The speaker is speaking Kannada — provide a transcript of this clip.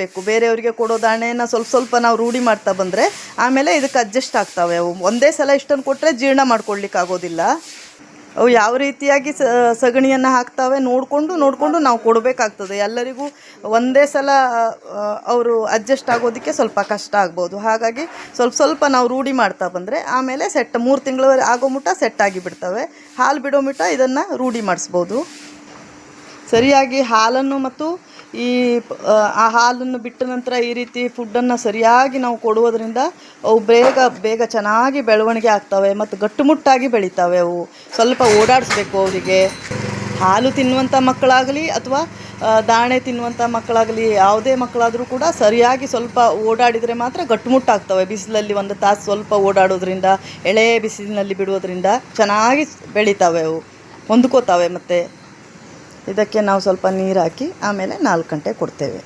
ಬೇಕು ಬೇರೆಯವರಿಗೆ ಕೊಡೋ ದಾಣೆನ ಸ್ವಲ್ಪ ಸ್ವಲ್ಪ ನಾವು ರೂಢಿ ಮಾಡ್ತಾ ಬಂದರೆ ಆಮೇಲೆ ಇದಕ್ಕೆ ಅಡ್ಜಸ್ಟ್ ಆಗ್ತವೆ. ಅವು ಒಂದೇ ಸಲ ಇಷ್ಟನ್ನು ಕೊಟ್ಟರೆ ಜೀರ್ಣ ಮಾಡ್ಕೊಳ್ಲಿಕ್ಕೆ ಆಗೋದಿಲ್ಲ. ಅವು ಯಾವ ರೀತಿಯಾಗಿ ಸಗಣಿಯನ್ನು ಹಾಕ್ತಾವೆ ನೋಡಿಕೊಂಡು ನೋಡಿಕೊಂಡು ನಾವು ಕೊಡಬೇಕಾಗ್ತದೆ. ಎಲ್ಲರಿಗೂ ಒಂದೇ ಸಲ ಅವರು ಅಡ್ಜಸ್ಟ್ ಆಗೋದಕ್ಕೆ ಸ್ವಲ್ಪ ಕಷ್ಟ ಆಗ್ಬೋದು. ಹಾಗಾಗಿ ಸ್ವಲ್ಪ ಸ್ವಲ್ಪ ನಾವು ರೂಢಿ ಮಾಡ್ತಾ ಬಂದರೆ ಆಮೇಲೆ ಸೆಟ್ ಮೂರು ತಿಂಗಳವರೆಗೆ ಆಗೋ ಮುಟ ಸೆಟ್ ಆಗಿ ಬಿಡ್ತವೆ. ಹಾಲು ಬಿಡೋ ಮುಟ ಇದನ್ನು ರೂಢಿ ಮಾಡಿಸ್ಬೋದು. ಸರಿಯಾಗಿ ಹಾಲನ್ನು ಮತ್ತು ಈ, ಆ ಹಾಲನ್ನು ಬಿಟ್ಟ ನಂತರ ಈ ರೀತಿ ಫುಡ್ಡನ್ನು ಸರಿಯಾಗಿ ನಾವು ಕೊಡುವುದರಿಂದ ಅವು ಬೇಗ ಬೇಗ ಚೆನ್ನಾಗಿ ಬೆಳವಣಿಗೆ ಆಗ್ತವೆ ಮತ್ತು ಗಟ್ಟುಮುಟ್ಟಾಗಿ ಬೆಳೀತಾವೆ ಅವು. ಸ್ವಲ್ಪ ಓಡಾಡಿಸ್ಬೇಕು ಅವರಿಗೆ. ಹಾಲು ತಿನ್ನುವಂಥ ಮಕ್ಕಳಾಗಲಿ ಅಥವಾ ದಾಣೆ ತಿನ್ನುವಂಥ ಮಕ್ಕಳಾಗಲಿ, ಯಾವುದೇ ಮಕ್ಕಳಾದರೂ ಕೂಡ ಸರಿಯಾಗಿ ಸ್ವಲ್ಪ ಓಡಾಡಿದರೆ ಮಾತ್ರ ಗಟ್ಟುಮುಟ್ಟಾಗ್ತವೆ. ಬಿಸಿಲಲ್ಲಿ ಒಂದು ತಾಸು ಸ್ವಲ್ಪ ಓಡಾಡೋದ್ರಿಂದ, ಎಳೆ ಬಿಸಿಲಿನಲ್ಲಿ ಬಿಡೋದ್ರಿಂದ ಚೆನ್ನಾಗಿ ಬೆಳಿತಾವೆ ಅವು. ಹೊಂದ್ಕೋತಾವೆ ಮತ್ತು. ಇದಕ್ಕೆ ನಾವು ಸ್ವಲ್ಪ ನೀರು ಹಾಕಿ ಆಮೇಲೆ ನಾಲ್ಕು ಗಂಟೆ ಕೊಡ್ತೇವೆ.